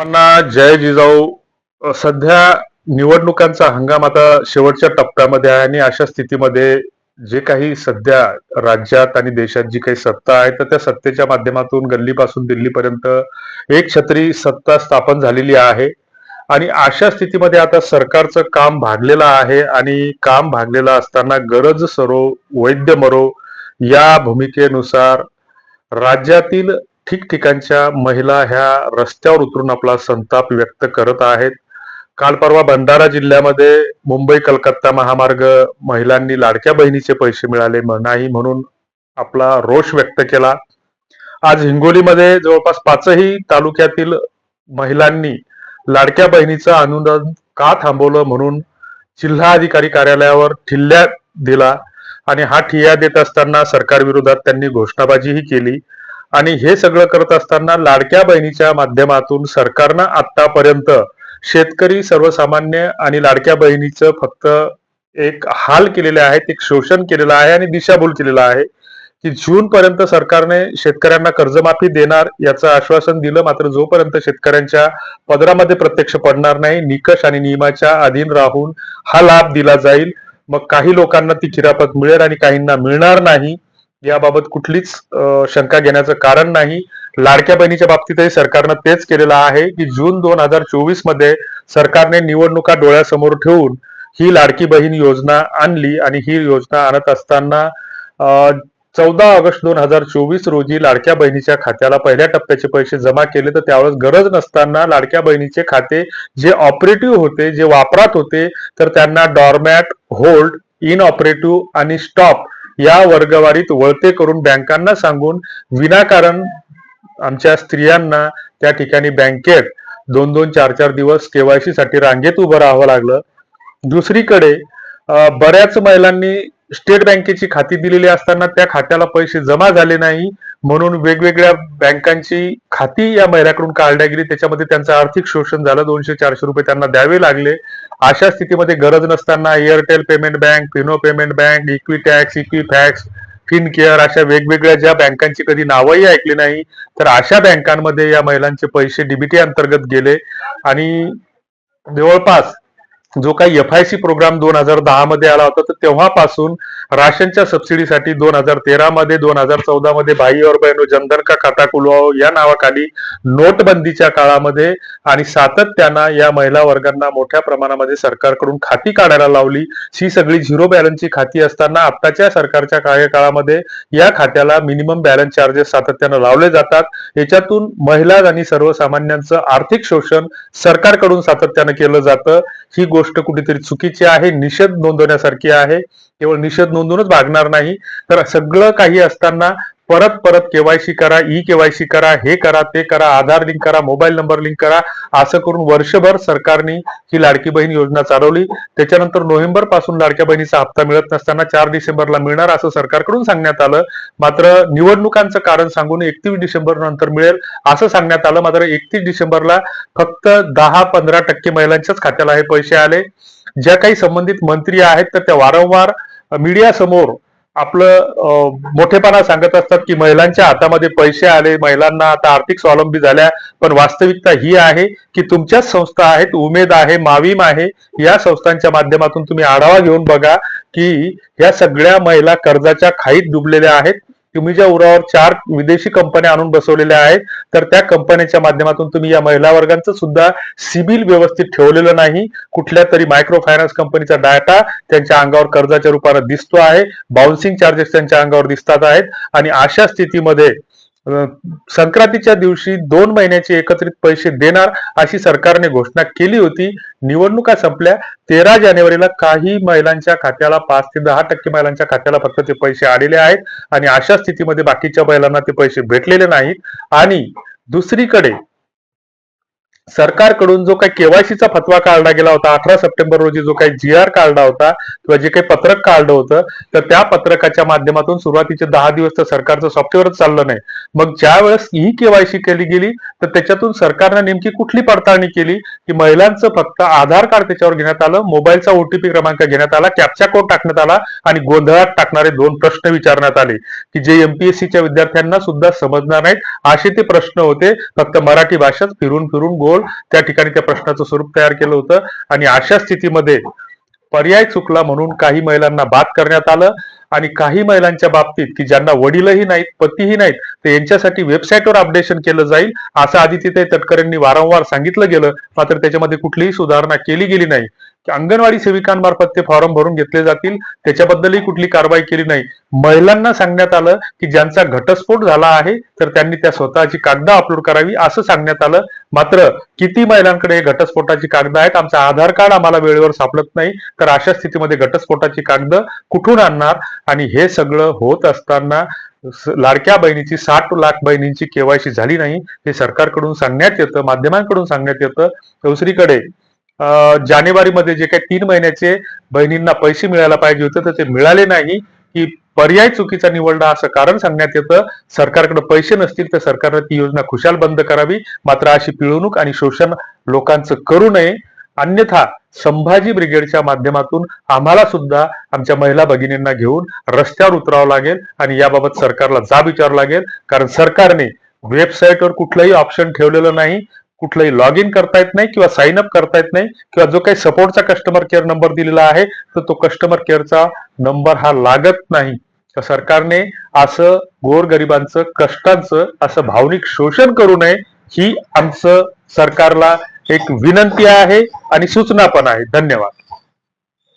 सर्वांना जय जिजाऊ. सध्या निवडणुकांचा हंगाम आता शेवटच्या टप्प्यामध्ये आहे आणि अशा स्थितीमध्ये जे काही सध्या राज्यात आणि देशात जी काही सत्ता आहे तर त्या सत्तेच्या माध्यमातून गल्लीपासून दिल्लीपर्यंत एक छत्री सत्ता स्थापन झालेली आहे. आणि अशा स्थितीमध्ये आता सरकारचं काम भागलेलं आहे आणि काम भागलेलं असताना गरज सरो वैद्य मरो या भूमिकेनुसार राज्यातील ठिकठिकाणच्या महिला ह्या रस्त्यावर उतरून आपला संताप व्यक्त करत आहेत. काल परवा भंडारा जिल्ह्यामध्ये मुंबई कलकत्ता महामार्ग महिलांनी लाडक्या बहिणीचे पैसे मिळाले नाही म्हणून आपला रोष व्यक्त केला. आज हिंगोलीमध्ये जवळपास पाचही तालुक्यातील महिलांनी लाडक्या बहिणीचं अनुदान का थांबवलं म्हणून जिल्हा अधिकारी कार्यालयावर ठिल्ल्या दिला आणि हा ठिय्या देत असताना सरकार विरोधात त्यांनी घोषणाबाजीही केली. आणि हे सगळं करत असताना लाडक्या बहिणीच्या माध्यमातून सरकारनं आतापर्यंत शेतकरी सर्वसामान्य आणि लाडक्या बहिणीचं फक्त एक हाल केलेले आहेत एक शोषण केलेलं आहे आणि दिशाभूल केलेलं आहे की जून पर्यंत सरकारने शेतकऱ्यांना कर्जमाफी देणार याचं आश्वासन दिलं. मात्र जोपर्यंत शेतकऱ्यांच्या पदरामध्ये प्रत्यक्ष पडणार नाही निकष आणि नियमाच्या अधीन राहून हा लाभ दिला जाईल. मग काही लोकांना ती खिरापत मिळेल आणि काहींना मिळणार नाही. याबाबत कुठलीच शंका घेण्याचं कारण नाही. लाडक्या बहिणीच्या बाबतीतही सरकारनं तेच केलेलं आहे की जून दोन हजार चोवीसमध्ये सरकारने निवडणुका डोळ्यासमोर ठेवून ही लाडकी बहीण योजना आणली आणि ही योजना आणत असताना चौदा ऑगस्ट दोन हजार चोवीस रोजी लाडक्या बहिणीच्या खात्याला पहिल्या टप्प्याचे पैसे जमा केले तर त्यावेळेस गरज नसताना लाडक्या बहिणीचे खाते जे ऑपरेटिव्ह होते जे वापरात होते तर त्यांना डॉर्मॅट होल्ड इन ऑपरेटिव्ह आणि स्टॉप या वर्गवारीत वळते करून बँकांना सांगून विनाकारण आमच्या स्त्रियांना त्या ठिकाणी बँकेत दोन दोन चार चार दिवस केवायसी साठी रांगेत उभं राहावं लागलं. दुसरीकडे बऱ्याच महिलांनी स्टेट बँकेची खाती दिलेली असताना त्या खात्याला पैसे जमा झाले नाही. म्हणून वेगवेगळ्या बँकांची खाती या महिलाकडून काढल्या गेली. त्याच्यामध्ये त्यांचं आर्थिक शोषण झालं. दोनशे चारशे रुपये त्यांना द्यावे लागले. अशा स्थितीमध्ये गरज नसताना Airtel payment bank Fino payment bank Equitax Equifax Fincare अशा वेगवेगळ्या ज्या बँकांची कधी नावही ऐकली नाही तर अशा बँकांमध्ये या महिलांचे पैसे डीबीटी अंतर्गत गेले. आणि जवळपास जो काही एफ आय सी प्रोग्राम दोन हजार दहा मध्ये आला होता तर तेव्हापासून राशनच्या सबसिडीसाठी दोन हजार तेरा मध्ये दोन हजार चौदा मध्ये भाई और बहनो जनधन का खाता खुलवाओ या नावाखाली नोटबंदीच्या काळामध्ये आणि सातत्यानं या महिला वर्गांना मोठ्या प्रमाणामध्ये सरकारकडून खाती काढायला लावली. ही सगळी झिरो बॅलन्सची खाती असताना आत्ताच्या सरकारच्या कार्यकाळामध्ये या खात्याला मिनिमम बॅलन्स चार्जेस सातत्यानं लावले जातात. याच्यातून महिला आणि सर्वसामान्यांचं आर्थिक शोषण सरकारकडून सातत्यानं केलं जातं. ही गोष्ट कुठेतरी चुकीची आहे निषेध नोंदवण्यासारखी आहे केवळ निषेध नोंदवूनच भागणार नाही. तर सगळं काही असताना परत परत केवायसी करा ई केवायसी करा हे करा ते करा आधार लिंक करा मोबाईल नंबर लिंक करा असं करून वर्षभर सरकारने ही लाडकी बहीण योजना चालवली. त्याच्यानंतर नोव्हेंबरपासून लाडक्या बहिणीचा हप्ता मिळत नसताना चार डिसेंबरला मिळणार असं सरकारकडून सांगण्यात आलं. मात्र निवडणुकांचं कारण सांगून एकतीस डिसेंबर नंतर मिळेल असं सांगण्यात आलं. मात्र एकतीस डिसेंबरला फक्त दहा पंधरा टक्के महिलांच्याच खात्याला हे पैसे आले. ज्या काही संबंधित मंत्री आहेत तर त्या वारंवार मीडिया समोर आपलं मोठेपणा सांगत असतात की महिलांच्या हातामध्ये पैसे आले महिलांना आता आर्थिक स्वावलंबी झाल्या पण वास्तविकता ही आहे की तुमच्याच संस्था आहेत उमेद आहे मावीम आहे या संस्थांच्या माध्यमातून तुम्ही आढावा घेऊन बघा की या सगळ्या महिला कर्जाच्या खाईत डुबलेल्या आहेत. तुम्ही ज्या उरावर चार विदेशी कंपन्या आणून बसवलेल्या आहेत तर त्या कंपन्यांच्या माध्यमातून तुम्ही या महिला वर्गांचं सुद्धा सिबिल व्यवस्थित ठेवलेलं नाही. कुठल्या तरी मायक्रो फायनान्स कंपनीचा डाटा त्यांच्या अंगावर कर्जाच्या रूपाने दिसतो आहे. बाउन्सिंग चार्जेस त्यांच्या अंगावर दिसतात आहेत. आणि अशा स्थितीमध्ये संक्रांतीच्या दिवशी दोन महिन्याचे एकत्रित पैसे देणार अशी सरकारने घोषणा केली होती. निवडणुका संपल्या तेरा जानेवारीला काही महिलांच्या खात्याला पाच ते दहा टक्के महिलांच्या खात्याला फक्त ते पैसे आलेले आहेत आणि अशा स्थितीमध्ये बाकीच्या महिलांना ते पैसे भेटलेले नाहीत. आणि दुसरीकडे सरकारकडून जो काही केवायसीचा फतवा काढला गेला होता अठरा सप्टेंबर रोजी जो काही जी आर काढला होता किंवा जे काही पत्रक काढलं होतं तर त्या पत्रकाच्या माध्यमातून सुरुवातीचे दहा दिवस तर सरकारचं सॉफ्टवेअरच चाललं नाही. मग ज्या वेळेस ही केवायसी केली गेली तर त्याच्यातून सरकारनं नेमकी कुठली पडताळणी केली की महिलांचं फक्त आधार कार्ड त्याच्यावर घेण्यात आलं मोबाईलचा ओटीपी क्रमांक घेण्यात आला कॅप्चा कोड टाकण्यात आला आणि गोंधळात टाकणारे दोन प्रश्न विचारण्यात आले की जे एमपीएससीच्या विद्यार्थ्यांना सुद्धा समजणार नाहीत असे ते प्रश्न होते. फक्त मराठी भाषेत फिरून फिरून गोल त्या ठिकाणी त्या प्रश्नाचं स्वरूप तयार केलं होतं. आणि अशा स्थितीमध्ये पर्याय चुकला म्हणून काही महिलांना बाद करण्यात आलं. आणि काही महिलांच्या बाबतीत की ज्यांना वडीलही नाहीत पतीही नाहीत तर यांच्यासाठी वेबसाईटवर अपडेशन केलं जाईल असं आदित्यताई तटकरेंनी वारंवार सांगितलं गेलं. मात्र त्याच्यामध्ये कुठलीही सुधारणा केली गेली नाही. की अंगणवाडी सेविकांमार्फत ते फॉर्म भरून घेतले जातील. त्याच्याबद्दलही कुठली कारवाई केली नाही. महिलांना सांगण्यात आलं की ज्यांचा घटस्फोट झाला आहे तर त्यांनी त्या स्वतःची कागद अपलोड करावी असं सांगण्यात आलं. मात्र किती महिलांकडे हे घटस्फोटाची कागद आहेत? आमचं आधार कार्ड आम्हाला वेळेवर सापडत नाही. तर अशा स्थितीमध्ये घटस्फोटाची कागद कुठून आणणार? आणि हे सगळं होत असताना लाडक्या बहिणीची साठ लाख बहिणींची केवायसी झाली नाही. हे सरकारकडून सांगण्यात येतं माध्यमांकडून सांगण्यात येतं. दुसरीकडे जानेवारीमध्ये जे काही तीन महिन्याचे बहिणींना पैसे मिळायला पाहिजे होते तर ते मिळाले नाही. की पर्याय चुकीचा निवडला असं कारण सांगण्यात येतं. सरकारकडे पैसे नसतील तर सरकारनं ती योजना खुशाल बंद करावी. मात्र अशी पिळवणूक आणि शोषण लोकांचं करू नये. अन्यथा संभाजी ब्रिगेडच्या माध्यमातून आम्हाला सुद्धा आमच्या महिला भगिनींना घेऊन रस्त्यावर उतरावं लागेल आणि याबाबत सरकारला जाब विचारावं लागेल. कारण सरकारने वेबसाईटवर कुठलंही ऑप्शन ठेवलेलं नाही. कुठलंही लॉग इन करता येत नाही किंवा साइन अप करता येत नाही किंवा जो काही सपोर्टचा कस्टमर केअर नंबर दिलेला आहे तर तो कस्टमर केअरचा नंबर हा लागत नाही. तर सरकारने असं गोरगरिबांचं कष्टांचं असं भावनिक शोषण करू नये ही आमचं सरकारला एक विनंती आहे आणि सूचना पण आहे. धन्यवाद.